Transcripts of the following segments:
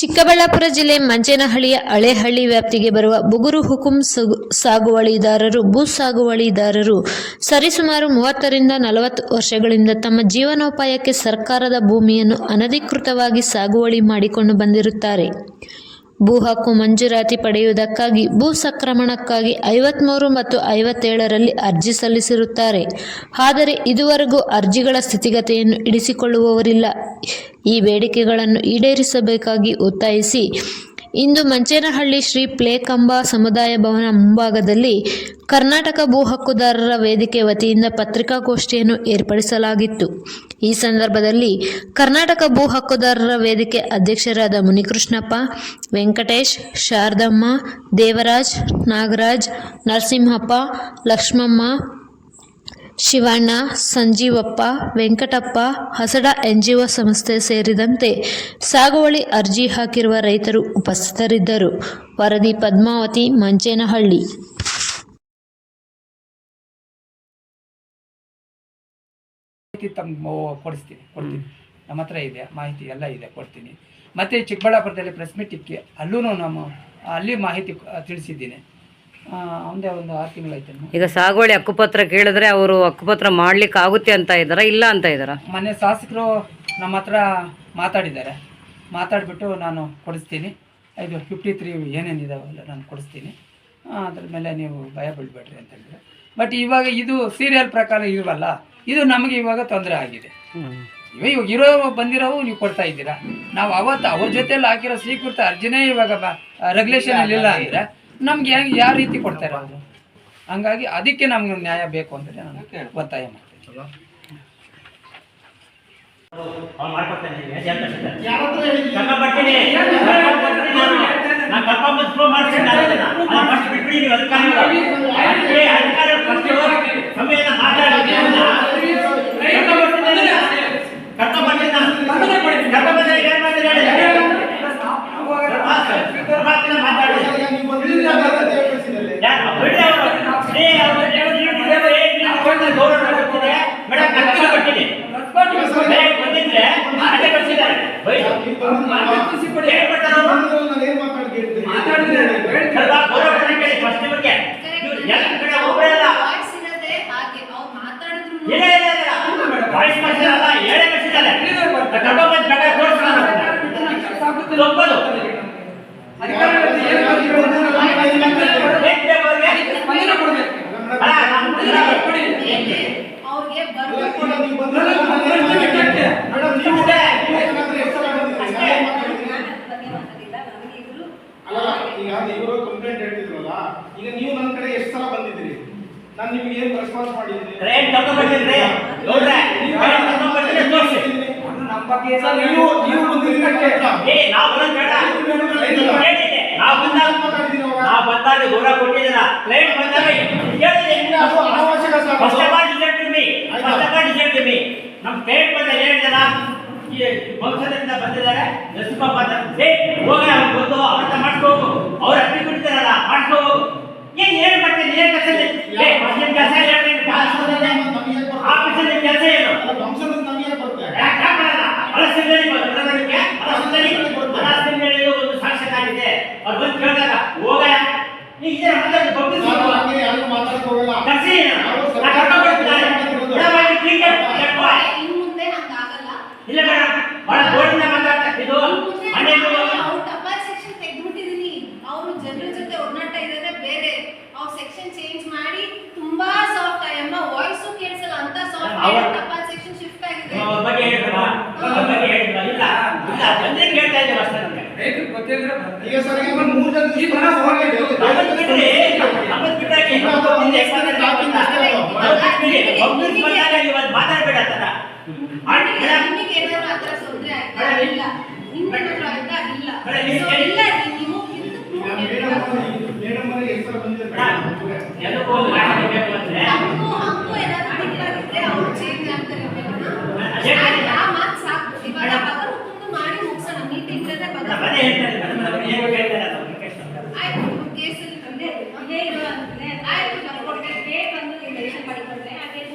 ಚಿಕ್ಕಬಳ್ಳಾಪುರ ಜಿಲ್ಲೆ ಮಂಜೇನಹಳ್ಳಿಯ ಹಳೇಹಳ್ಳಿ ವ್ಯಾಪ್ತಿಗೆ ಬರುವ ಬುಗುರು ಹುಕುಂ ಸಗು- ಸಾಗುವಳಿದಾರರು, ಭೂ ಸಾಗುವಳಿದಾರರು ಸರಿಸುಮಾರು ಮೂವತ್ತರಿಂದ ನಲವತ್ತು ವರ್ಷಗಳಿಂದ ತಮ್ಮ ಜೀವನೋಪಾಯಕ್ಕೆ ಸರ್ಕಾರದ ಭೂಮಿಯನ್ನು ಅನಧಿಕೃತವಾಗಿ ಸಾಗುವಳಿ ಮಾಡಿಕೊಂಡು ಬಂದಿರುತ್ತಾರೆ. ಭೂ ಹಕ್ಕು ಮಂಜೂರಾತಿ ಪಡೆಯುವುದಕ್ಕಾಗಿ ಭೂ ಸಕ್ರಮಣಕ್ಕಾಗಿ ಐವತ್ಮೂರು ಮತ್ತು ಐವತ್ತೇಳರಲ್ಲಿ ಅರ್ಜಿ ಸಲ್ಲಿಸಿರುತ್ತಾರೆ. ಆದರೆ ಇದುವರೆಗೂ ಅರ್ಜಿಗಳ ಸ್ಥಿತಿಗತಿಯನ್ನು ಇಡಿಸಿಕೊಳ್ಳುವವರಿಲ್ಲ ಈ ಬೇಡಿಕೆಗಳನ್ನು ಈಡೇರಿಸಬೇಕಾಗಿ ಒತ್ತಾಯಿಸಿ ಇಂದು ಮಂಚೇನಹಳ್ಳಿ ಶ್ರೀ ಪ್ಲೇಕಂಬ ಸಮುದಾಯ ಭವನ ಮುಂಭಾಗದಲ್ಲಿ ಕರ್ನಾಟಕ ಭೂ ಹಕ್ಕುದಾರರ ವೇದಿಕೆ ವತಿಯಿಂದ ಪತ್ರಿಕಾಗೋಷ್ಠಿಯನ್ನು ಏರ್ಪಡಿಸಲಾಗಿತ್ತು. ಈ ಸಂದರ್ಭದಲ್ಲಿ ಕರ್ನಾಟಕ ಭೂ ಹಕ್ಕುದಾರರ ವೇದಿಕೆ ಅಧ್ಯಕ್ಷರಾದ ಮುನಿಕೃಷ್ಣಪ್ಪ, ವೆಂಕಟೇಶ್, ಶಾರದಮ್ಮ, ದೇವರಾಜ್, ನಾಗರಾಜ್, ನರಸಿಂಹಪ್ಪ, ಲಕ್ಷ್ಮಮ್ಮ ಶಿವಣ್ಣ, ಸಂಜೀವಪ್ಪ, ವೆಂಕಟಪ್ಪ, ಹಸಡ ಎನ್ಜಿಒ ಸಂಸ್ಥೆ ಸೇರಿದಂತೆ ಸಾಗುವಳಿ ಅರ್ಜಿ ಹಾಕಿರುವ ರೈತರು ಉಪಸ್ಥಿತರಿದ್ದರು. ವರದಿ ಪದ್ಮಾವತಿ, ಮಂಚೇನಹಳ್ಳಿ. ಕೊಡಿಸ್ತೀನಿ, ಕೊಡ್ತೀನಿ. ನಮ್ಮ ಹತ್ರ ಇದೆ, ಮಾಹಿತಿ ಎಲ್ಲ ಇದೆ, ಕೊಡ್ತೀನಿ. ಮತ್ತೆ ಚಿಕ್ಕಬಳ್ಳಾಪುರದಲ್ಲಿ ಪ್ರೆಸ್ ಮೀಟ್ ಇಕ್ಕಿ ಅಲ್ಲೂ ನಾನು ಅಲ್ಲಿ ಮಾಹಿತಿ ತಿಳಿಸಿದ್ದೀನಿ. ಒಂದೇ ಒಂದು ಆರು ಈಗ ಸಾಗುವಳಿ ಹಕ್ಕುಪತ್ರ ಕೇಳಿದ್ರೆ ಅವರು ಹಕ್ಕುಪತ್ರ ಮಾಡ್ಲಿಕ್ಕೆ ಆಗುತ್ತೆ ಅಂತ ಇದಾರ ಇಲ್ಲ ಅಂತ ಇದಾರ? ಮನೆ ಶಾಸಕರು ನಮ್ಮ ಹತ್ರ ಮಾತಾಡಿದ್ದಾರೆ. ಮಾತಾಡಿಬಿಟ್ಟು ನಾನು ಕೊಡಿಸ್ತೀನಿ. ಇದು ಫಿಫ್ಟಿ ತ್ರೀ ಏನೇನಿದಾವಲ್ಲ ನಾನು ಕೊಡಿಸ್ತೀನಿ. ಅದ್ರ ಮೇಲೆ ನೀವು ಭಯ ಬೀಳ್ಬೇಡ್ರಿ ಅಂತ ಹೇಳಿದ್ರೆ. ಬಟ್ ಇವಾಗ ಇದು ಸೀರಿಯಲ್ ಪ್ರಕಾರ ಇರುವಲ್ಲ ಇದು ನಮಗೆ ಇವಾಗ ತೊಂದರೆ ಆಗಿದೆ. ಇವ ಇವಾಗ ಇರೋ ಬಂದಿರೋವು ನೀವು ಕೊಡ್ತಾ ಇದ್ದೀರಾ? ನಾವು ಅವತ್ತು ಅವ್ರ ಜೊತೆಯಲ್ಲಿ ಹಾಕಿರೋ ಸ್ವೀಕೃತ ಅರ್ಜಿನೇ ಇವಾಗ ರೆಗ್ಯುಲೇಷನ್ ಇಲ್ಲ ಅಂದ್ರೆ ನಮ್ಗೆ ಯಾವ ರೀತಿ ಕೊಡ್ತಾರೆ ಹಂಗಾಗಿ ಅದಕ್ಕೆ ನಮ್ಗೆ ನ್ಯಾಯ ಬೇಕು ಅಂತ ನಾನು ಒತ್ತಾಯ ಮಾಡ್ತೀನಿ ಅವ್ನು ಮಾಡ್ಕೊಡ್ತಾನೆ ಕರ್ಕೊಂಡ್ಬರ್ತೀನಿ ನಾನು ಕರ್ಕೊಂಡ್ಬಂದು ಫ್ಲೋ ಮಾಡ್ತೀನಿ ನಾನು ಅದನ್ನ. ಅದನ್ನ first ಬಿಟ್ಬಿಡಿ ನೀವು ಅಧಿಕಾರಿಗಳು. ಬಿಟ್ಬಿಡಿ, ಅಧಿಕಾರಿಗಳು first ಸಮಯನ ಮಾತಾಡಿ ಕರ್ಕೊಂಡ್ಬರ್ತೀನಿ ನಾನು. ಕರ್ಕೊಂಡ್ಬರ್ತೀನಿ ನಾನು. ಕರ್ಕೊಂಡ್ಬಂದ್ರೆ ಏನ್ ಮಾಡ್ತೀರಿ ಹೇಳಿ? ಪರಮಾತ್ಮನ ಮಾತಾಡಿ ಯಾರು? ಬಿಡಿ ಅವ್ರು. ಏ, ಅವ್ರು ನೀವು- ನೀವು ಇದ್ದಾರೆ, ಏ, ನೀವು ಕೊಡ್ತಾರೆ, ಗೌರವ ಕೊಡ್ತೀರಿ. ಮೇಡಮ್, ನಾನು ಕರ್ಕೊಂಡ್ಬರ್ತೀನಿ. ಬೇರೆ ಬಂದಿದ್ರೆ ಅದೇ ಕಳ್ಸಿದ್ದಾರೆ. ಬೈದು. ಹೇಳ್ಬಿಡ್ತಾರೆ ಅವ್ರು. ಅಲ್ವಾ? ಗೌರವ ಕೊಡಕ್ಕೆ ಹೇಳಿ first ಇವ್ರಿಗೆ. ಇವ್ರು ಎಲ್ಲ ಕಡೆ ಒಬ್ರೇ ಅಲ್ಲ. ಇಲ್ಲ, ಇಲ್ಲ, ಇಲ್ಲ. Voice ಕಳ್ಸಿರಲ್ಲ, ಏಳೆ ಕಳ್ಸಿದ್ದಾರೆ. ಕರ್ಕೊಂಡ್ಬಂದು ಬೇಕಾದ್ರೆ ತೋರ್ಸು ನಾನು. ತಪ್ಪದು. ಏನ್ ಬೇಕು ಅವ್ರಿಗೆ? ಅಲ್ಲ, ನಮ್ಮ- ಅವ್ರಿಗೆ ಅಲ್ಲ ಈಗ ಇವರು ಕಂಪ್ಲೇಂಟ್ ಹೇಳ್ತಿದ್ರಲ್ಲ ಈಗ ನೀವು ನನ್ನ ಕಡೆ ಎಷ್ಟು ಸಲ ಬಂದಿದ್ದೀರಿ ನಾನು ನಿಮಗೆ ಏನು ರೆಸ್ಪಾನ್ಸ್ ಮಾಡಿದ್ದೀನಿ? ಏನ್ ಕರ್ಕೊಂಡ್ಬರ್ತೀನಿ ರೀ? ಗೌಡ್ರೆ, ಏನ್ ಕರ್ಕೊಂಡ್ಬರ್ತೀನಿ ತೋರ್ಸಿ. ಸರ್, ನೀವು ನೀವು ಬಂದಿದ್ದೀರಿ ಏ, ನಾವು ಬರೋದ್ ಬೇಡ. ನಾವು ಬಂದಾಗ ಮಾತಾಡ್ತೀನಿ. ನಾವು ಬಂದಾಗ ಗೌರವ ಕೊಟ್ಟಿದ್ದೀರ. ಕ್ಲೈಂಟ್ ಬಂದಾಗ ಕೇಳಿದೆ ಅದು ಅನಾವಶ್ಯಕ sir. First of all decide to me first of all decide to me ನಮ್ಮ ಕ್ಲೈಂಟ್ ಬಂದ ಹೇಳಿದಲ್ಲ ಈ ಬಂದಿದ್ದಾರೆ. ನರಸಿಂಹಪ್ಪ ಅಂತ ಏ ಹೋಗ ಅವ್ರು ಬಂದು ಅವ್ರ ಮಾಡ್ಕೋ ಹೋಗು. ಅವ್ರು ಅಪ್ಪಿ ಬಿಡ್ತಾರಲ್ಲ ಮಾಡ್ಕೋ ಹೋಗು. ಏನ್ ಏನ್ ಮಾಡ್ತೀನಿ ಏನ್ ಕೆಲಸ ಹೇಳ್ತೀನಿ ಆಫೀಸಲ್ಲಿ ನಿಮ್ ಕೆಲಸ ಏನು ಅಲ್ಲ, ವಂಶದಿಂದ ನಮ್ಗೆ ಯಾಕೆ ಬರುತ್ತೆ ಯಾಕೆ ಮಾಡಲ್ಲ ಅಲಸಿಂಗಳಿ ಬರೋದಕ್ಕೆ ಅಲಸಿಂಗಳಿ ಅಲಸಿಂಗಳಿ ಒಂದು ಸಾಕ್ಷಿಯಾಗಿದೆ ಅವ್ರು ಬಂದು ಕೇಳಿದಾಗ ಹೋಗಯ್ಯ ನೀ ಇದೇ ಮಾತಾಡಿ ಪಬ್ಲಿಕ್ ನಾನು ಹಂಗೆ ಯಾರಿಗೂ ಮಾತಾಡಕ್ ಹೋಗಲ್ಲ ಕರ್ಸಿ ನಾವು ನಾ ಸರ್ಕಾರ ಕರ್ಕೊಂಡು ಬರ್ತಿದ್ದಾರೆ ಮಾತಾಡ್ತಿರೋದು. ಬಿಡಬಾರ್ದು, ಕ್ರಿಕೆಟ್ ಲೆಕ್ಕ. ಇನ್ ಮುಂದೆ ಹಂಗಾಗಲ್ಲ ಇಲ್ಲ ಮೇಡಮ್ ಬಹಳ ಬೋರ್ಡಿಂದ ಮಾತಾಡ್ತಾ ಇದು ಮನೆಯಲ್ಲಿ ಅವ್ರು ಟಪಾಲ್ ಸೆಕ್ಷನ್ ತೆಗ್ದ್ಬಿಟ್ಟಿದೀನಿ ಅವರು ಜನರ ಜೊತೆ ಒಡನಾಟ ಇರೋದೇ ಬೇರೆ ಅವ್ರು ಸೆಕ್ಷನ್ ಚೇಂಜ್ ಮಾಡಿ ತುಂಬಾ ಸಾಫ್ಟ್ ಅಮ್ಮ ವಾಯ್ಸು ಕೇಳಿಸಲ್ಲ ಅಂತ ಸಾಫ್ಟ್ ಅವ್ರ- ಟಪಾಲ್ ಸೆಕ್ಷನ್ ಶಿಫ್ಟ್ ಆಗಿದೆ? ಅವ್ರ ಬಗ್ಗೆ ಹೇಳಿದ್ರಲ್ಲ ಅವ್ರ ಬಗ್ಗೆ ಹೇಳಿದ್ರಲ್ಲ ಇಲ್ಲ. ಇಲ್ಲ. ಜನರಿಗೆ ಕೇಳ್ತಾ ಇದ್ದೀವಿ ಅಷ್ಟೇ ನಮ್ಗೆ ರೈತರಿಗೆ ಗೊತ್ತಿದ್ರೆ ಈಗ ಸರ್ ಈಗ ಒಂದು ಮೂರು ಜನ ಈ ಬಿಟ್ರಿ ಟಾಪಿಕ್ ಅಷ್ಟೇ ಪಬ್ಲಿಕ್ ಬಂದಾಗ ಅದು ಮಾತಾಡಬೇಡ ತರ ನಿಮಗೆ ಏನಾದ್ರು ಆ ಥರ ತೊಂದ್ರೆ ಆಯ್ತಾ ಇಲ್ಲ. ಆಯ್ತಾ ಇಲ್ಲ ಮೇಡಮ್, ನೀವು So, ಕೇಳಿ. ಇಲ್ಲ ನಿಮಗಿಂತ ಮೇಡಮ್ ಮೇಡಮ್ ಅವರಿಗೆ ಎಷ್ಟು ಸಲ ಬಂದಿದ್ದಾರೆ ಎಲ್ಲಕ್ಕೂ ಮಾಹಿತಿ ಬೇಕು ಅಂದ್ರೆ ಹಕ್ಕು ಹಕ್ಕು ಏನಾದ್ರು ಬಿಟ್ಟಾಗಿದ್ರೆ ಅವ್ರು ಚೇಂಜ್ ಆಗ್ತಾರೆ ಅದೇ ಹೇಳಿ. ಆ ಮಾತು ಸಾಕು ಇವಾಗ ಪದ ಹುಕ್ಕುಂದು ಮಾಡಿ ಮುಗಿಸೋಣ ಮೀಟಿಂಗ್ ಇಲ್ಲದೆ ಪದ ನಾನು ಅದೇ ಹೇಳ್ತಾ ಇದ್ದೀನಿ ಮೇಡಮ್ ಏನು ಕೇಳ್ತಾರೆ ಅದು ಆಯ್ತು ಕೇಸಲ್ಲಿ ಬಂದೆ ಇದೇ ಇರೋ ಅಂದ್ರೆ ಆಯ್ತು ಕೊಟ್ಟೆ ಡೇಟ್ ಒಂದು ಮೆನ್ಷನ್ ಮಾಡಿಕೊಂಡ್ರೆ ಆ ಡೇಟ್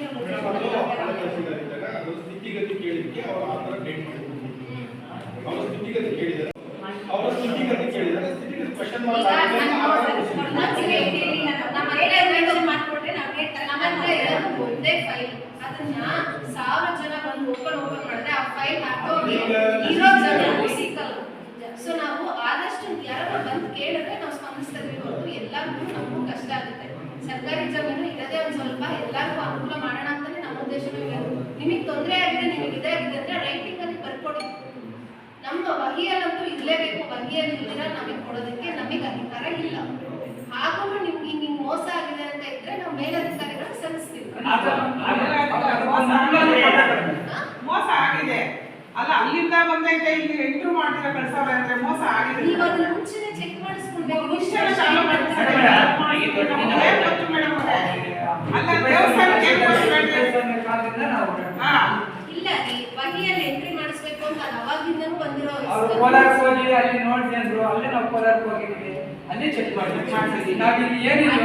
ಅದು ಸ್ಥಿತಿಗತಿ ಕೇಳಿದ್ದಕ್ಕೆ ಅವರು ಆ ಥರ ಡೇಟ್ ಮಾಡಿದ್ರು ಅವ್ರ ಸ್ಥಿತಿಗತಿ ಕೇಳಿದ್ದಾರೆ ಅವ್ರು ಈಗ ನಮ್ಮ ಒಂದ್ಸರಿ ಹೇಳಿ ನಾನು- ನಮ್ಮ ಹತ್ರ ಇರೋದು ಮಾಡ್ಕೊಟ್ರೆ ನಾವು ಹೇಳ್ತಾರೆ ನಮ್ಮ ಹತ್ರ ಇರೋದು ಒಂದೇ ಫೈಲ್ ಅದನ್ನ ಸಾವಿರ ಜನ ಬಂದು ಓಪನ್ ಓಪನ್ ಮಾಡಿದ್ರೆ ಆ ಫೈಲ್ ಹಾಕೋಗಿ ಇರೋ ಜನ ಸಿಕ್ಕಲ್ಲ. ಸೊ ನಾವು ಆದಷ್ಟು ಯಾರಾದ್ರೂ ಬಂದು ಕೇಳಿದ್ರೆ ನಾವು ಸ್ಪಂದಿಸ್ತೀವಿ ಹೊರತು ಎಲ್ಲರಿಗೂ ನಮಗೂ ಕಷ್ಟ ಆಗುತ್ತೆ. ಸರ್ಕಾರಿ ಜಮೀನು ಇರೋದೇ ಒಂದು ಸ್ವಲ್ಪ ಎಲ್ಲರಿಗೂ ಅನುಕೂಲ ಮಾಡೋಣ ಅಂತಾನೆ ನಮ್ಮ ಉದ್ದೇಶನೂ ಇರೋದು ನಿಮಗೆ ತೊಂದರೆ ಆಗಿದೆ ನಿಮಗೆ ಇದೇ ಆಗಿದೆ ಅಂದ್ರೆ ರೈಟಿಂಗ್ ಅಲ್ಲಿ ಬರ್ಕೊಡಿ. ನಮ್ಮ ಬಗೆಯಲ್ಲಂತೂ ಇರಲೇಬೇಕು. ಬಗೆಯಲ್ಲಿ ಇಲ್ದಿರ ನಮಗೆ ಕೊಡೋದಕ್ಕೆ ನಮಗೆ ಅಧಿಕಾರ ಇಲ್ಲ. ಹಾಗೂ ನಿಮ್ಗೆ ಮೋಸ ಆಗಿದೆ ಅಂತ ಇದ್ರೆ ನಾವು ಮೇಲಧಿಕಾರಿಗಳು ಸಲ್ಲಿಸ್ತೀವಿ? ಮೋಸ ಆಗಿದೆ ಅಲ್ಲ ಅಲ್ಲಿಂದ ಬಂದೈತೆ ಇಲ್ಲಿ ಎಂಟ್ರು ಮಾಡ್ತೀರಾ ಕಳ್ಸವ್ರೆ ಅಂದ್ರೆ ಮೋಸ ಆಗಿದೆ ನೀವು ಅದನ್ನ ಮುಂಚೆನೆ ಚೆಕ್ ಮಾಡಿಸ್ಕೊಳ್ಬೇಕು ಇಷ್ಟೆಲ್ಲ ಶಾಲೆ ಮಾಡ್ತಾರೆ. ಗೊತ್ತು ಮೇಡಮ್ ಅವ್ರೆ? ಅಲ್ಲ ದೇವಸ್ಥಾನಕ್ಕೆ ಚೆಕ್ ಬೇಡ್ರಿ? ಹಾ ಇಲ್ಲ ರೀ ವಹಿಯಲ್ಲಿ ಎಂಟ್ರಿ ಮಾಡಿಸ್ಬೇಕು ಅಂತ ಅವಾಗಿಂದನೂ ಬಂದಿರೋ ಅವ್ರು ಕೋಲಾರಕ್ಕೆ ಹೋಗಿ ಅಲ್ಲಿ ನೋಡಿ ಅಂದ್ರು ಅಲ್ಲೇ ನಾವು ಕೋಲಾರಕ್ಕೆ ಹೋಗಿದ್ವಿ ಅಲ್ಲೇ ಚೆಕ್ ಮಾಡಿ ನಾವು ಇಲ್ಲಿ ಏನಿಲ್ಲ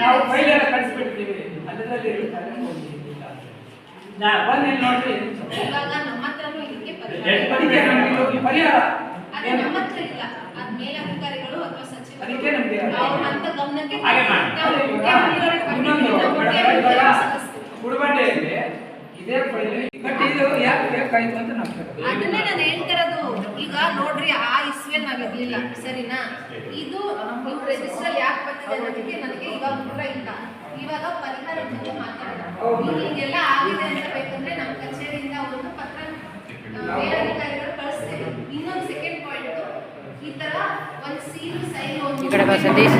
ನಾವು ಫೈಲ್ ಎಲ್ಲ ಕಳಿಸ್ಬಿಡ್ತೀವಿ. ಅದರಲ್ಲಿ ಬಂದು ಇಲ್ಲಿ ನೋಡ್ರಿ ಅದಕ್ಕೆ ನಮ್ಗೆ ಪರಿಹಾರ? ನಮ್ಮ ಹತ್ರ ಇಲ್ಲ. ಅದ್ ಮೇಲಧಿಕಾರಿಗಳು ಅಥವಾ ಅದಕ್ಕೆ ನಮ್ಗೆ ಹಾಗೆ ಮಾಡಿ. ಇನ್ನೊಂದು. ಗುಡಬಂಡೆಯಲ್ಲಿ ಇದೇ ಫೈಲ್ ಬಟ್ ಇದು ಯಾಕೆ ಬೇಕಾಯ್ತು ಅಂತ ನಾವು. ಅದನ್ನೇ ನಾನು ಹೇಳ್ತಿರೋದು ಈಗ ನೋಡ್ರಿ ಆ ಇಸ್ವೆ ನಾವ್ ಇರ್ಲಿಲ್ಲ ಸರಿನಾ? ಇದು ಇವ್ರ ರಿಜಿಸ್ಟರ್ ಯಾಕೆ ಬಂದಿದೆ ಅನ್ನೋದಕ್ಕೆ ನನಗೆ ಇವಾಗ ಉತ್ತರ ಇಲ್ಲ. ಇವಾಗ ಪರಿಹಾರ ಬಗ್ಗೆ ಮಾತಾಡೋಣ. ಹೀಗೆಲ್ಲ ಆಗಿದೆ ಅಂತ ಬೇಕಂದ್ರೆ ನಮ್ಮ ಕಚೇರಿಯಿಂದ ಒಂದು ಪತ್ರ ಮೇಲಾಧಿಕಾರಿಗಳು ಮೇಲಧಿಕಾರಿಗಳು ಕಳಿಸ್ತೇವೆ. ಇನ್ನೊಂದು ಸೆಕೆಂಡ್ ಪಾಯಿಂಟ್ ಈ ತರ ಒಂದು ಸೀಲು ಸೈನ್ ಒಂದು ಈ ಕಡೆ ಬಾ ಸತೀಶ್.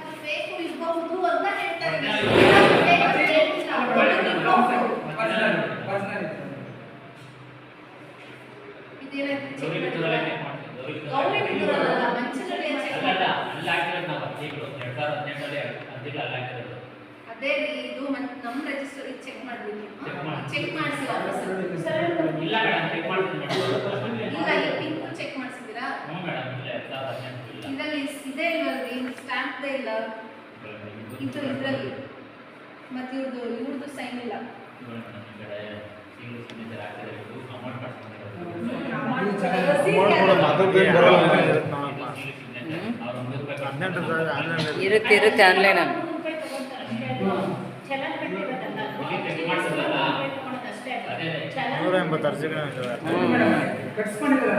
ಅದು ಬೇಕು ಇರಬಹುದು ಅಂತ ಹೇಳ್ತಾರೆ ಅದು ಬೇಕು ಅಂತ ಹೇಳ್ತಿಲ್ಲ. ಅದು ಇರ್ಬಹುದು. Personal, personal. ಇದೇನಾಯ್ತು ಚೆಕ್ ಮಾಡಿದ್ರಾ? ಗೌರ್ಮೆಂಟ್ ಇದ್ರಲ್ಲ ಮಂಚದಲ್ಲಿ ಚೆಕ್ ಅದೇ ರೀ ಇದು ಮತ್ ನಮ್ಮ ರಿಜಿಸ್ಟರ್ ಚೆಕ್ ಮಾಡ್ಬಿಡಿ ಚೆಕ್ ಮಾಡಿಸಿ ಇಲ್ಲ ಈ ಪಿಂಕ್ ಚೆಕ್ ಮಾಡಿಸಿದ್ದೀರಾ ಇದರಲ್ಲಿ ಇದೇ ಇಲ್ವಲ್ರಿ ಸ್ಟ್ಯಾಂಪ್ ಇಲ್ಲ. ಇದು ಇದರಲ್ಲಿ. ಮತ್ತು ಇವ್ರದ್ದು ಇವ್ರದ್ದು ಸೈನ್ ಇಲ್ಲ. ಇರುತ್ತೆ ಇರುತ್ತೆ ಆನ್ಲೈನ್ ನೂರ ಎಂಬತ್ತು ಅರ್ಜಿಗಳು ಕಟ್ಸ್ಕೊಂಡಿದ್ರಲ್ಲ?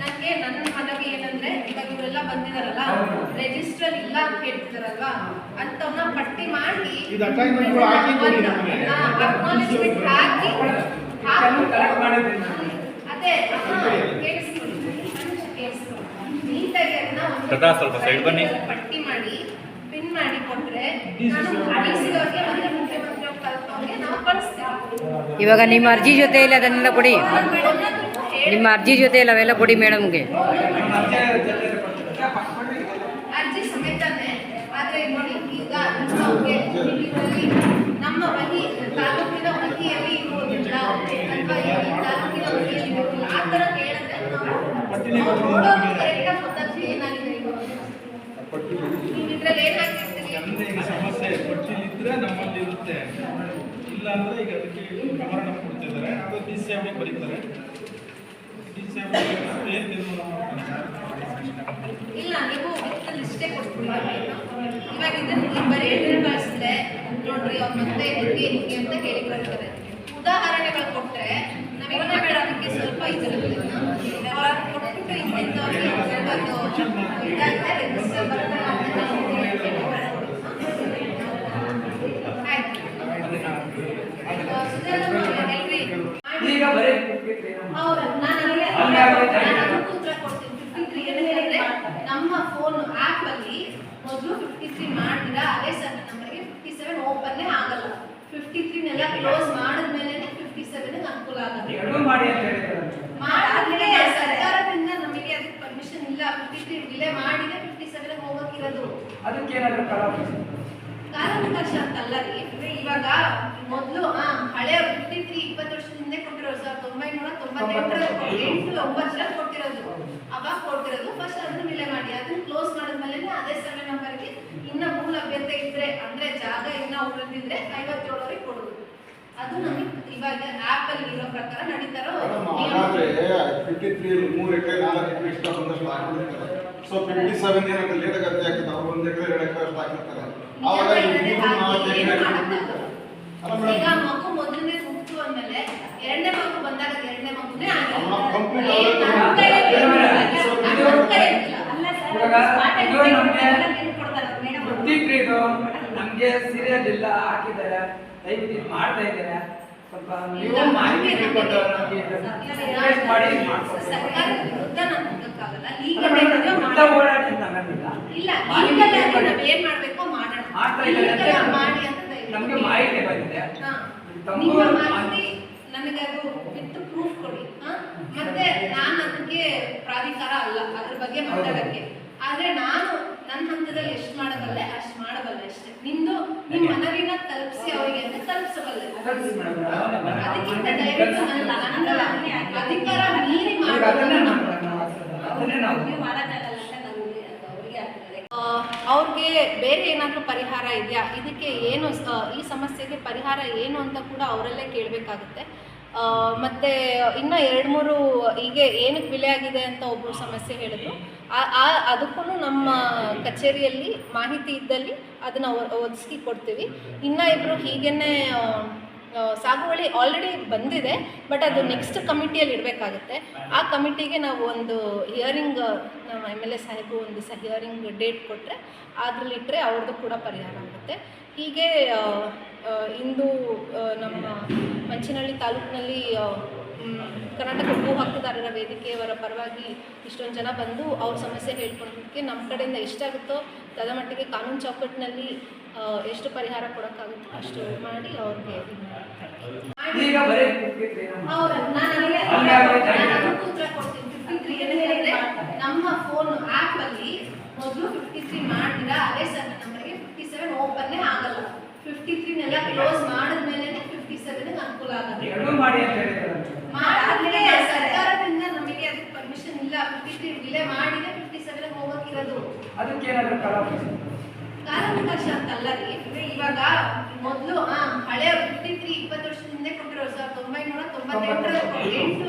ನನಗೆ ನನ್ನ ಮನವಿ ಏನಂದ್ರೆ ಇವಾಗ ಇವರೆಲ್ಲ ಬಂದಿದಾರಲ್ಲ ರಿಜಿಸ್ಟರ್ ಇಲ್ಲ ಅಂತ ಹೇಳ್ತಿದಾರಲ್ವಾ? ಅಂತವನ್ನ ಪಟ್ಟಿ ಮಾಡಿ ಹಾಕಿ ಅಕ್ನಾಲೇಜ್ಮೆಂಟ್. ಅದೇ ನೀಟಾಗಿ ಅದನ್ನ ಸ್ವಲ್ಪ ಬನ್ನಿ. ಪಟ್ಟಿ ಮಾಡಿ ಪಿನ್ ಮಾಡಿ ಕೊಟ್ರೆ ನಾನು ಡಿಸಿ ಮತ್ತೆ ಮುಖ್ಯಮಂತ್ರಿ ಕಲ್ತವ್ರಿಗೆ ನಾವು ಕಳಿಸ್ತೀವಿ. ಇವಾಗ ನಿಮ್ಮ ಅರ್ಜಿ ಜೊತೆಯಲ್ಲಿ ಅದನ್ನೆಲ್ಲ ಕೊಡಿ. ನಿಮ್ಮ ಅರ್ಜಿ ಜೊತೆಯಲ್ಲಿ ಅವೆಲ್ಲ ಕೊಡಿ ಮೇಡಮ್ಗೆ. ಜೊತೆ. ಅರ್ಜಿ ಸಮೇತನೇ ಆದ್ರೆ ನೋಡಿ ಈಗ ನಮ್ಮ ವಹಿ ತಾಲೂಕಿನ ವಹಿಯಲ್ಲಿ ಇರುವುದಿಲ್ಲ. ಅಥವಾ ಈ ತಾಲೂಕಿನ ವಹಿಯಲ್ಲಿ ಇರುವುದಿಲ್ಲ. ಆ ಥರ ಹೇಳಿದ್ರೆ ನಾವು ನೋಡೋದು ಕರೆಕ್ಟಾಗಿ ಗೊತ್ತಾಗ್ತದೆ ಏನಾಗಿದೆ ಈಗ ನೀವು ಇದ್ರಲ್ಲಿ ಏನ್ ಹಾಕಿರ್ತೀರಿ ನಮ್ದು ಈಗ ಸಮಸ್ಯೆ. ಪಟ್ಟಿಲಿದ್ರೆ ನಮ್ಮಲ್ಲಿ ಇರುತ್ತೆ. ಇಲ್ಲ ಅಂದ್ರೆ ಈಗ ಅದಕ್ಕೆ ಕಾರಣ ಕೊಡ್ತಿದ್ದಾರೆ. ಅದು ಬಿ ಸಿ ಬರೀತಾರೆ ಡಿ ಸಿ ಅವ್ರಿಗೆ ಏನು ತೀರ್ಮಾನ ಮಾಡ್ತಾರೆ ಇಲ್ಲ, ನೀವು ಲಿಸ್ಟೇ ಕೊಟ್ಬಿಡಿ. ಇವಾಗ ಇದನ್ನ ಬರೀ ಇದನ್ನ ಕಳಿಸಿದ್ರೆ ನೋಡ್ರಿ, ಅವ್ರ ಮತ್ತೆ ಹೆಂಗೆ, ಹಿಂಗೆ ಅಂತ ಹೇಳಿ ಬರ್ತಾರೆ ಉದಾಹರಣೆಗಳು ಕೊಟ್ರೆ ನಮಗೆ ಅದಕ್ಕೆ ಸ್ವಲ್ಪ ಇದಿರುತ್ತೆ ಕೊಟ್ಬಿಟ್ಟು ಇಂತಿಂತವ್ರಿಗೆ ಸ್ವಲ್ಪ ಇದಾಗಿದೆ ಬರ್ತಾರೆ ಅಂತ ನಾವು ಹೇಳ್ತೀವಿ. ಆಯ್ತು ಸುಧಾರಣೆ ಹೇಳ್ರಿ ಈಗ ಬರೀ ಕೂತ್ಬಿಟ್ರಿ ನಮ್ಮ. ಹೌದು, ನಾನು ಅಲ್ಲಿಗೆ- ನಾನು ಅದಕ್ಕೂ ಉತ್ತರ ಕೊಡ್ತೀನಿ. 53 ಏನಂದ್ರೆ ನಮ್ಮ ಫೋನ್ ಆಪ್ ಅಲ್ಲಿ ಮೊದಲು ಫಿಫ್ಟಿ ತ್ರೀ ಮಾಡಿದಿರಾ ಅದೇ ಸರ್ ನಂಬರ್ಗೆ ಫಿಫ್ಟಿ ಸೆವೆನ್ ಓಪನ್ನೇ ಆಗಲ್ಲ ಫಿಫ್ಟಿ ತ್ರೀನೆಲ್ಲ ಕ್ಲೋಸ್ ಮಾಡಿದ್ಮೇಲೆ ಫಿಫ್ಟಿ ಸೆವೆನ್ ಅನುಕೂಲ ಆಗಲ್ಲ ಮಾಡಿದ್ರೆ ಸರ್ಕಾರದಿಂದ ನಮಗೆ ಅದಕ್ಕೆ ಪರ್ಮಿಷನ್ ಇಲ್ಲ ಫಿಫ್ಟಿ ಫಿಫ್ಟಿ ಸೆವೆನ್ ಹೋಗಕ್ಕಿರೋದು ಅದಕ್ಕೆ ಏನಾದರೂ ಕಾಲಾವಕಾಶ ಕಾಲಾವಕಾಶ ಅಂತಲ್ಲ ರೀ ಇವಾಗ ಮೊದಲು ಆ ಹಳೆ ಫಿಫ್ಟಿ ತ್ರೀ ಇಪ್ಪತ್ತು ವರ್ಷದ ಹಿಂದೆ ಕೊಟ್ಟಿರೋದು ಸಾವಿರದ ಒಂಬೈನೂರ ತೊಂಬತ್ತೆಂಟರಲ್ಲಿ ಎಂಟು ಒಂಬತ್ತರಲ್ಲಿ ಕೊಟ್ಟಿರೋದು ಅವಾಗ ಕೊಟ್ಟಿರೋದು ಫಸ್ಟ್ ಅದನ್ನ ಮೇಲೆ ಮಾಡಿ. ಅದನ್ನ ಕ್ಲೋಸ್ ಮಾಡಿದ್ಮೇಲೆ ಅದೇ ಸರ್ವೆ ನಂಬರ್ಗೆ ಇನ್ನ ಮೂಲ ಲಭ್ಯತೆ ಇದ್ರೆ ಅಂದ್ರೆ ಜಾಗ ಇನ್ನ ಉಳಿದಿದ್ರೆ ಐವತ್ತೇಳವರೆಗೆ ಕೊಡೋದು. ಅದು ನಮಗೆ ಇವಾಗ ಆಪ್ ಅಲ್ಲಿ ಇರೋ ಪ್ರಕಾರ ನಡೀತಾರೋ ಹಾಗಾದ್ರೆ ಫಿಫ್ಟಿ ತ್ರೀ ಮೂರು ಎಕರೆ ನಾಲ್ಕು ಎಕರೆ ಇಷ್ಟ ಬಂದಷ್ಟು ಹಾಕಿರ್ತಾರೆ. ಸೊ ಫಿಫ್ಟಿ ಸೆವೆನ್ ಏನಾಗುತ್ತೆ ಲೇಟ್ ಆಗತ್ತೆ ಯಾಕಂದ್ರೆ ಅವ್ರು ಒಂದು ಎಕರೆ ಎರಡು ಎಕರೆ ಅಷ್ಟು ಹಾಕಿರ್ತಾರೆ. ಆವಾಗ ಈ ಮೂರು ನಾಲ್ಕು ಎಕರೆ ಈಗ ಮಗು ಮೊದಲನೇ ಮುಗಿತು ಅಂದ್ಮೇಲೆ ಎರಡನೇ ಮಗು ಬಂದಾಗ ಎರಡನೇ ಮಗುನೇ ಆಗಿಲ್ಲ. ಆಗುತ್ತೆ. ನಮ್ಮ ಕೈಯಲ್ಲಿ ಮೇಡಮ್, ಇಲ್ಲ. ಇದು- ನಮ್ಮ ಕೈಯಲ್ಲಿ ಇಲ್ಲ. ಅಲ್ಲ ಇವಾಗ ಇದು ನಮ್ಗೆ ಸೀರಿಯಲ್ ಇಲ್ಲ ಹಾಕಿದ್ದಾರೆ. ದಯವಿಟ್ಟು ಇದು ಮಾಡ್ತಾ ಇದ್ದಾರೆ? ಸ್ವಲ್ಪ ನೀವು ಮಾಹಿತಿ ನಮಗೆ ಮಾಡಿ ನಮ್ಗೆ ಮಾಹಿತಿ ಬಂದಿದೆ. ನನಗೆ ಅದು ವಿತ್ ಪ್ರೂಫ್ ಕೊಡಿ. ಹಾ? ಮತ್ತೆ ನಾನು ಅದಕ್ಕೆ ಪ್ರಾಧಿಕಾರ ಅಲ್ಲ ಅದ್ರ ಬಗ್ಗೆ ಮಾತಾಡಕ್ಕೆ. ಆದ್ರೆ ನಾನು ನನ್ನ ಹಂತದಲ್ಲಿ ಎಷ್ಟು ಮಾಡಬಲ್ಲೆ ಅಷ್ಟು ಮಾಡಬಲ್ಲೆ ಅಷ್ಟೇ. ನಿಮ್ದು ನಿಮ್ಮ ಮನವಿನ ತಲುಪಿಸಿ ಅವರಿಗೆ ಅಂತ ತಲುಪಿಸಬಲ್ಲೆ. ಅದಕ್ಕಿಂತ ದಯವಿಟ್ಟು ನನ್ನ ಅಧಿಕಾರ ಮೀರಿ ಅವ್ರಿಗೆ ಬೇರೆ ಏನಾದರೂ ಪರಿಹಾರ ಇದೆಯಾ? ಇದಕ್ಕೆ ಏನು ಈ ಸಮಸ್ಯೆಗೆ ಪರಿಹಾರ ಏನು ಅಂತ ಕೂಡ ಅವರಲ್ಲೇ ಕೇಳಬೇಕಾಗುತ್ತೆ. ಮತ್ತೆ ಇನ್ನು ಎರಡು ಮೂರು ಹೀಗೆ ಏನಕ್ಕೆ ಬೆಲೆ ಆಗಿದೆ ಅಂತ ಒಬ್ಬರು ಸಮಸ್ಯೆ ಹೇಳಿದ್ರು. ಆ- ಅದಕ್ಕೂ ನಮ್ಮ ಕಚೇರಿಯಲ್ಲಿ ಮಾಹಿತಿ ಇದ್ದಲ್ಲಿ ಅದನ್ನು ಒದಗಿಸಿ ಕೊಡ್ತೀವಿ. ಇನ್ನು ಇಬ್ಬರು ಆ, ಸಾಗುವಳಿ ಆಲ್ರೆಡಿ ಬಂದಿದೆ ಬಟ್ ಅದು ನೆಕ್ಸ್ಟ್ ಕಮಿಟಿಯಲ್ಲಿ ಇಡಬೇಕಾಗುತ್ತೆ. ಆ ಕಮಿಟಿಗೆ ನಾವು ಒಂದು ಹಿಯರಿಂಗ್ ನಮ್ಮ ಎಂ ಎಲ್ ಎ ಸಾಹೇಬು ಒಂದು ಸಹ ಹಿಯರಿಂಗ್ ಡೇಟ್ ಕೊಟ್ಟರೆ ಅದರಲ್ಲಿ ಇಟ್ಟರೆ ಅವ್ರದ್ದು ಕೂಡ ಪರಿಹಾರ ಆಗುತ್ತೆ. ಹೀಗೆ ಇಂದು ನಮ್ಮ ಮಂಚಿನಹಳ್ಳಿ ತಾಲೂಕಿನಲ್ಲಿ ಕರ್ನಾಟಕ ಭೂ ಹಕ್ಕುದಾರರ ವೇದಿಕೆಯವರ ಪರವಾಗಿ ಇಷ್ಟೊಂದು ಜನ ಬಂದು ಅವ್ರ ಸಮಸ್ಯೆ ಹೇಳ್ಕೊಂಡೋದಕ್ಕೆ ನಮ್ಮ ಕಡೆಯಿಂದ ಎಷ್ಟಾಗುತ್ತೋ ತದ ಮಟ್ಟಿಗೆ ಕಾನೂನು ಚೌಕಟ್ಟಿನಲ್ಲಿ ಎಷ್ಟು ಪರಿಹಾರ ಕೊಡೋಕ್ಕಾಗುತ್ತೋ ಅಷ್ಟು ಮಾಡಿ ಅವ್ರಿಗೆ ಇದು ಈಗ ಬರೀ 53 ನಮ್ಮ- ಹೌದು, ನಾನು ಅಲ್ಲಿಗೆ- ಅಲ್ಲೇ ಆಗೋಯ್ತಾ? ನಾನು ಅದಕ್ಕೂ ಉತ್ತರ ಕೊಡ್ತೀನಿ. 53 ಏನಂತಂದ್ರೆ, ನಮ್ಮ ಫೋನ್ ಆ್ಯಪಲ್ಲಿ ಅಲ್ಲಿ ಮೊದಲು ಫಿಫ್ಟಿ ತ್ರೀ ಮಾಡಿದ್ರ ಅದೇ ಸರ್ ನಮಗೆ ಫಿಫ್ಟಿ ಸೆವೆನ್ ಓಪನ್ನೇ ಆಗಲ್ಲ. ಫಿಫ್ಟಿ ತ್ರೀನೆಲ್ಲ ಕ್ಲೋಸ್ ಮಾಡಿದ್ಮೇಲೆ ಫಿಫ್ಟಿ ಸೆವೆನ್ ಅನುಕೂಲ ಆಗುತ್ತೆ ಸರ್ಕಾರದಿಂದ ನಮಗೆ ಅದಕ್ಕೆ ಪರ್ಮಿಷನ್ ಇಲ್ಲ. ಫಿಫ್ಟಿ ಡಿಲೇ ಮಾಡಿದ್ರೆ ಫಿಫ್ಟಿ ಸೆವೆನ್ ಹೋಗೋಕ್ಕಿರೋದು. ಅದಕ್ಕೆ ಏನಾದರೂ ಕಾಲಾವಕಾಶ ಅಂತ ಅಲ್ಲ ರೀ. ಇವಾಗ ಮೊದಲು ಆ ಹಳೆ ಫಿಫ್ಟಿ ತ್ರೀ ಇಪ್ಪತ್ತು ವರ್ಷದ ಹಿಂದೆ ಕೊಟ್ಟಿರೋದು ಸಾವಿರದ ಒಂಬೈನೂರ ತೊಂಬತ್ತೆಂಟರಲ್ಲಿ ಎಂಟು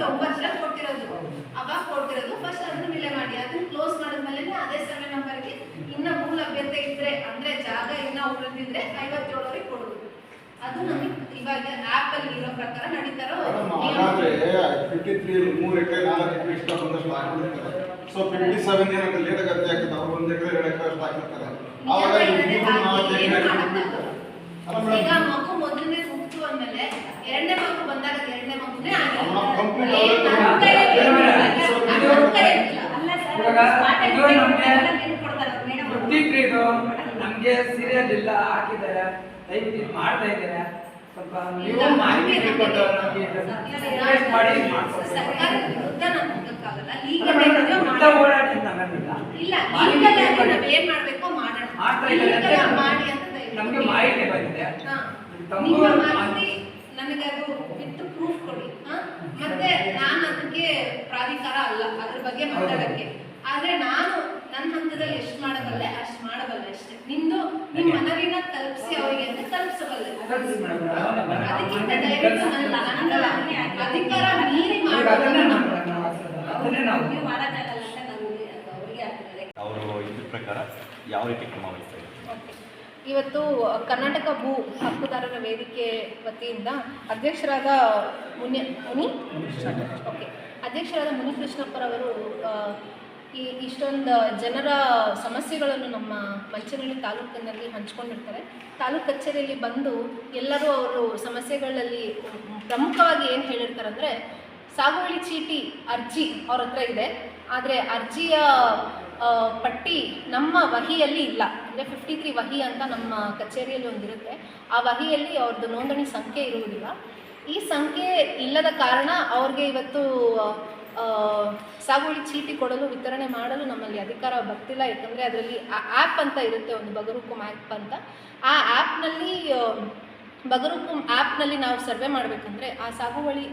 ಕೊಟ್ಟಿರೋದು. ಅವಾಗ ಕೊಟ್ಟಿರೋದು ಫಸ್ಟ್ ಅದನ್ನ ಡಿಲೇ ಮಾಡಿ. ಅದನ್ನ ಕ್ಲೋಸ್ ಮಾಡಿದ್ಮೇಲೆ ಅದೇ ಸರ್ವೆ ನಂಬರ್ಗೆ ಇನ್ನ ಮೂಲ ಲಭ್ಯತೆ ಇದ್ರೆ ಅಂದ್ರೆ ಜಾಗ ಇನ್ನ ಉಳಿದಿದ್ರೆ ಐವತ್ತೇಳರಿಗೆ ಕೊಡೋದು. ಅದು ನಮಗೆ ಇವಾಗ ಆಪ್ ಅಲ್ಲಿ ಇರೋ ಪ್ರಕಾರ ನಡೀತಾರೋ ಮೇಡಮ್, ಹಾಗಾದ್ರೆ ಫಿಫ್ಟಿ ತ್ರೀ ಮೂರು ಎಕರೆ ನಾಲ್ಕು ಎಕರೆ ಇಷ್ಟ ಬಂದಷ್ಟು ಹಾಕಿರ್ತಾರೆ. ಸೊ ಫಿಫ್ಟಿ ಸೆವೆನ್ ಲೇಟ್ ಆಗತ್ತೆ ಯಾಕಂದ್ರೆ ಅವ್ರು ಒಂದು ಎಕರೆ ಎರಡು ಎಕರೆ ಅಷ್ಟು ಹಾಕಿರ್ತಾರೆ. ಆವಾಗ ಈ ಮೂರು ನಾಲ್ಕು ಎಕರೆ ಈಗ ಮಗು ಮೊದಲನೇ ಮುಗ್ತು ಅಂದ್ಮೇಲೆ ಎರಡನೇ ಮಗು ಬಂದಾಗ ಎರಡನೇ ಮಗುನೇ ನಮ್ಮ complete ಆಗಿಲ್ಲ ಆಗುತ್ತೆ. ಇಲ್ಲ. ಇದು- ನಮ್ಮ ಕೈಯಲ್ಲಿ ಇಲ್ಲ. ಇವಾಗ ಇದು ನಮ್ಗೆ ನಮಗೆ ಸೀರಿಯಲ್ ಇಲ್ಲ ಹಾಕಿದ್ದಾರೆ. ದಯವಿಟ್ಟು ಇದು ಮಾಡ್ತಾ ಇದ್ದಾರೆ? ಸ್ವಲ್ಪ ನೀವು ಮಾಹಿತಿ ನಮಗೆ ಮಾಡಿ ನಮ್ಗೆ ಮಾಹಿತಿ ಬಂದಿದೆ. ನನಗೆ ಅದು ವಿತ್ ಪ್ರೂಫ್ ಕೊಡಿ. ಹಾ? ಮತ್ತೆ ನಾನು ಅದಕ್ಕೆ ಪ್ರಾಧಿಕಾರ ಅಲ್ಲ ಅದ್ರ ಬಗ್ಗೆ ಮಾತಾಡಕ್ಕೆ. ಆದ್ರೆ ನಾನು ನನ್ನ ಹಂತದಲ್ಲಿ ಎಷ್ಟು ಮಾಡಬಲ್ಲೆ ಅಷ್ಟು ಮಾಡಬಲ್ಲೆ ಅಷ್ಟೇ. ನಿಮ್ದು ನಿಮ್ಮ ಮನವಿನ ತಲುಪಿಸಿ ಅವರಿಗೆ ಅಂತ ತಲುಪಿಸಬಲ್ಲೆ. ಅದಕ್ಕಿಂತ ದಯವಿಟ್ಟು ನನ್ನ ನನ್ನ ಅಧಿಕಾರ ಮೀರಿ ನಾವು- ಅಂತ ನನಗೆ ಅವರಿಗೆ ಆಗ್ತದೆ. ಅವರು ಇದ್ರ ಪ್ರಕಾರ ಯಾವ ರೀತಿ ಕ್ರಮ ವಹಿಸ್ತಾ ಇವತ್ತು ಕರ್ನಾಟಕ ಭೂ ಹಕ್ಕುದಾರರ ವೇದಿಕೆ ವತಿಯಿಂದ ಅಧ್ಯಕ್ಷರಾದ ಮುನಿ? ಮುನಿ ಓಕೆ. ಅಧ್ಯಕ್ಷರಾದ ಮುನಿ ಕೃಷ್ಣಪ್ಪರವರು ಆ, ಈ ಇಷ್ಟೊಂದು ಜನರ ಸಮಸ್ಯೆಗಳನ್ನು ನಮ್ಮ ಮಂಚನಹಳ್ಳಿ ತಾಲೂಕಿನಲ್ಲಿ ಹಂಚ್ಕೊಂಡಿರ್ತಾರೆ. ತಾಲೂಕು ಕಚೇರಿಯಲ್ಲಿ ಬಂದು ಎಲ್ಲರೂ ಅವರು ಸಮಸ್ಯೆಗಳಲ್ಲಿ ಪ್ರಮುಖವಾಗಿ ಏನು ಹೇಳಿರ್ತಾರೆ ಅಂದರೆ ಸಾಗುವಳಿ ಚೀಟಿ ಅರ್ಜಿ ಅವ್ರ ಹತ್ರ ಇದೆ. ಆದರೆ ಅರ್ಜಿಯ ಪಟ್ಟಿ ನಮ್ಮ ವಹಿಯಲ್ಲಿ ಇಲ್ಲ. ಅಂದರೆ ಫಿಫ್ಟಿ ತ್ರೀ ವಹಿ ಅಂತ ನಮ್ಮ ಕಚೇರಿಯಲ್ಲಿ ಒಂದಿರುತ್ತೆ ಆ ವಹಿಯಲ್ಲಿ ಅವ್ರದ್ದು ನೋಂದಣಿ ಸಂಖ್ಯೆ ಇರುವುದಿಲ್ಲ. ಈ ಸಂಖ್ಯೆ ಇಲ್ಲದ ಕಾರಣ ಅವ್ರಿಗೆ ಇವತ್ತು ಸಾಗುವಳಿ ಚೀಟಿ ಕೊಡಲು, ವಿತರಣೆ ಮಾಡಲು ನಮ್ಮಲ್ಲಿ ಅಧಿಕಾರ ಬರ್ತಿಲ್ಲ. ಯಾಕಂದರೆ ಅದರಲ್ಲಿ ಆ್ಯಪ್ ಅಂತ ಇರುತ್ತೆ, ಒಂದು ಬಗರುಕುಮ್ ಆ್ಯಪ್ ಅಂತ. ಆ ಆ್ಯಪ್ನಲ್ಲಿ ಬಗರುಕುಮ್ ಆ್ಯಪ್ನಲ್ಲಿ ನಾವು ಸರ್ವೆ ಮಾಡಬೇಕಂದ್ರೆ ಆ ಸಾಗುವಳಿ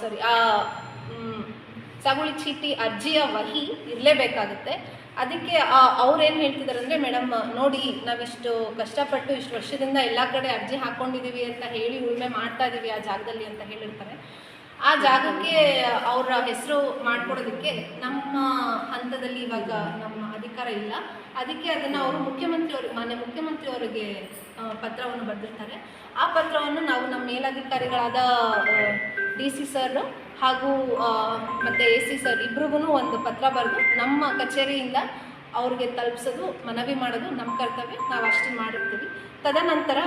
ಸಾರಿ ಆ ಸಾಗುವಳಿ ಚೀಟಿ ಅರ್ಜಿಯ ವಹಿ ಇರಲೇಬೇಕಾಗುತ್ತೆ. ಅದಕ್ಕೆ ಅವ್ರೇನು ಹೇಳ್ತಿದ್ದಾರೆ ಅಂದರೆ ಮೇಡಮ್, ನೋಡಿ, ನಾವಿಷ್ಟು ಕಷ್ಟಪಟ್ಟು ಇಷ್ಟು ವರ್ಷದಿಂದ ಎಲ್ಲ ಕಡೆ ಅರ್ಜಿ ಹಾಕ್ಕೊಂಡಿದ್ದೀವಿ ಅಂತ ಹೇಳಿ ಉಳುಮೆ ಮಾಡ್ತಾ ಇದ್ದೀವಿ ಆ ಜಾಗದಲ್ಲಿ ಅಂತ ಹೇಳಿರ್ತಾರೆ. ಆ ಜಾಗಕ್ಕೆ ಅವರ ಹೆಸರು ಮಾಡಿಕೊಡೋದಕ್ಕೆ ನಮ್ಮ ಹಂತದಲ್ಲಿ ಇವಾಗ ನಮ್ಮ ಅಧಿಕಾರ ಇಲ್ಲ. ಅದಕ್ಕೆ ಅದನ್ನು ಅವರು ಮುಖ್ಯಮಂತ್ರಿ ಮಾನ್ಯ ಮುಖ್ಯಮಂತ್ರಿ ಅವರಿಗೆ ಪತ್ರವನ್ನು ಬರೆದಿರ್ತಾರೆ. ಆ ಪತ್ರವನ್ನು ನಾವು ನಮ್ಮ ಮೇಲಾಧಿಕಾರಿಗಳಾದ ಡಿ ಸಿ ಸರ್ ಹಾಗೂ ಮತ್ತು ಎ ಸಿ ಸರ್ ಇಬ್ರಿಗೂ ಒಂದು ಪತ್ರ ಬರೆದು ನಮ್ಮ ಕಚೇರಿಯಿಂದ ಅವ್ರಿಗೆ ತಲುಪಿಸೋದು, ಮನವಿ ಮಾಡೋದು ನಮ್ಮ ಕರ್ತವ್ಯ. ನಾವು ಅಷ್ಟು ಮಾಡಿರ್ತೀವಿ. ತದನಂತರ